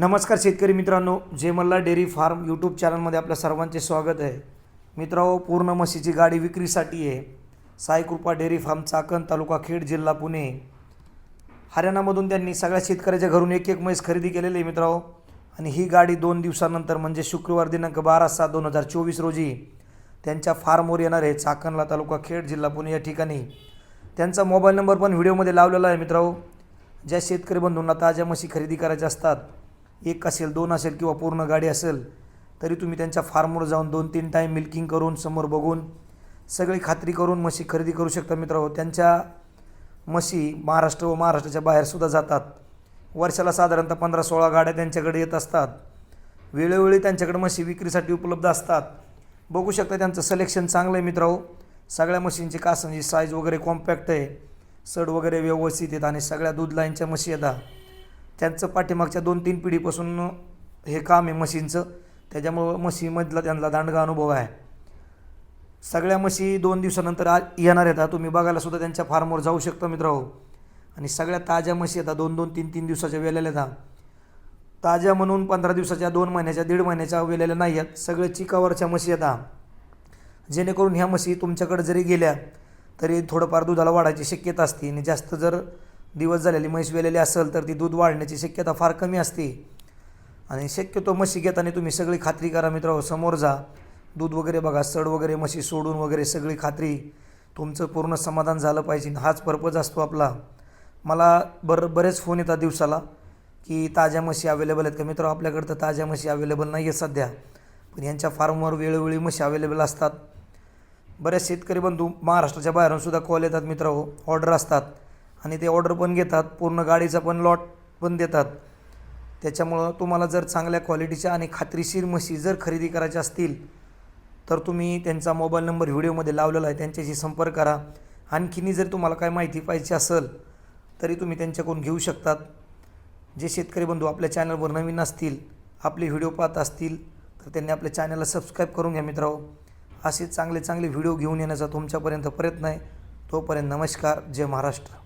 नमस्कार शेतकरी मित्रांनो जे मल्ला डेअरी फार्म यूट्यूब चॅनलमध्ये आपल्या सर्वांचे स्वागत आहे. मित्रांनो पूर्ण म्हशीची गाडी विक्रीसाठी आहे. साईकृपा डेअरी फार्म चाकण तालुका खेड जिल्हा पुणे. हरियाणामधून त्यांनी सगळ्या शेतकऱ्याच्या घरून एक एक म्हैस खरेदी केलेली आहे मित्रांनो. आणि ही गाडी दोन दिवसानंतर म्हणजे शुक्रवार दिनांक बारा सात दोन हजार चोवीस रोजी त्यांच्या फार्मवर येणार आहे चाकणला तालुका खेड जिल्हा पुणे या ठिकाणी. त्यांचा मोबाईल नंबर पण व्हिडिओमध्ये लावलेला आहे मित्रांनो. ज्या शेतकरी बंधूंना ताज्या म्हशी खरेदी करायच्या असतात एक असेल दोन असेल किंवा पूर्ण गाडी असेल तरी तुम्ही त्यांच्या फार्मवर जाऊन दोन तीन टाईम मिल्किंग करून समोर बघून सगळी खात्री करून म्हशी खरेदी करू शकता मित्रांनो. त्यांच्या म्हशी महाराष्ट्र व महाराष्ट्राच्या बाहेरसुद्धा जातात. वर्षाला साधारणतः पंधरा सोळा गाड्या त्यांच्याकडे येत असतात. वेळोवेळी त्यांच्याकडे म्हशी विक्रीसाठी उपलब्ध असतात. बघू शकता त्यांचं सिलेक्शन चांगलं आहे मित्रांनो. सगळ्या म्हशींची कासांची साईज वगैरे कॉम्पॅक्ट आहे. सड वगैरे व्यवस्थित आहेत आणि सगळ्या दूध लाईनच्या म्हशी येतात त्यांचं पाठीमागच्या दोन तीन पिढीपासून हे काम आहे म्हशींचं त्याच्यामुळं म्हशीमधला त्यांना दांडगा अनुभव आहे. सगळ्या म्हशी दोन दिवसानंतर आ येणार आहेत. तुम्ही बघायला सुद्धा त्यांच्या फार्मवर जाऊ शकता मित्रांनो. आणि सगळ्या ताज्या म्हशी येतात दोन दोन तीन तीन दिवसाच्या वेलेल्या येतात ताज्या म्हणून पंधरा दिवसाच्या दोन महिन्याच्या दीड महिन्याच्या वेलेल्या नाही आहेत. सगळे चिकावरच्या म्हशी येतात जेणेकरून ह्या म्हशी तुमच्याकडे जरी गेल्या तरी थोडंफार दुधाला वाढायची शक्यता असते. आणि जास्त जर दिवस झालेली म्हैस वेलेली असेल तर ती दूध वाढण्याची शक्यता फार कमी असते. आणि शक्यतो म्हशी घेताना तुम्ही सगळी खात्री करा मित्रांनो समोर जा. दूध वगैरे बघा सड वगैरे म्हशी सोडून वगैरे सगळी खात्री. तुमचं पूर्ण समाधान झालं पाहिजे. हाच पर्पज असतो आपला. मला बर बरेच फोन येतात दिवसाला की ताज्या म्हशी अवेलेबल आहेत का? मित्र आपल्याकडं तर ताज्या म्हशी अवेलेबल नाही आहेत सध्या. पण यांच्या फार्मवर वेळोवेळी म्हशी अवेलेबल असतात. बऱ्याच शेतकरी बंधू महाराष्ट्राच्या बाहेरून सुद्धा कॉल येतात मित्र ऑर्डर असतात. आणि ते ऑर्डर पण घेतात पूर्ण गाडीचा पण लॉट पण देतात. त्याच्यामुळं तुम्हाला जर चांगल्या क्वालिटीच्या आणि खात्रीशीर म्हशी जर खरेदी करायच्या असतील तर तुम्ही त्यांचा मोबाईल नंबर व्हिडिओमध्ये लावलेला आहे त्यांच्याशी संपर्क करा. आणखीनही जर तुम्हाला काय माहिती पाहिजे असेल तरी तुम्ही त्यांच्याकडून घेऊ शकतात. जे शेतकरी बंधू आपल्या चॅनलवर नवीन असतील आपले व्हिडिओ पाहत असतील तर त्यांनी आपल्या चॅनलला सबस्क्राईब करून घ्या मित्रांनो. असे चांगले चांगले व्हिडिओ घेऊन येण्याचा तुमच्यापर्यंत प्रयत्न आहे. तोपर्यंत नमस्कार जय महाराष्ट्र.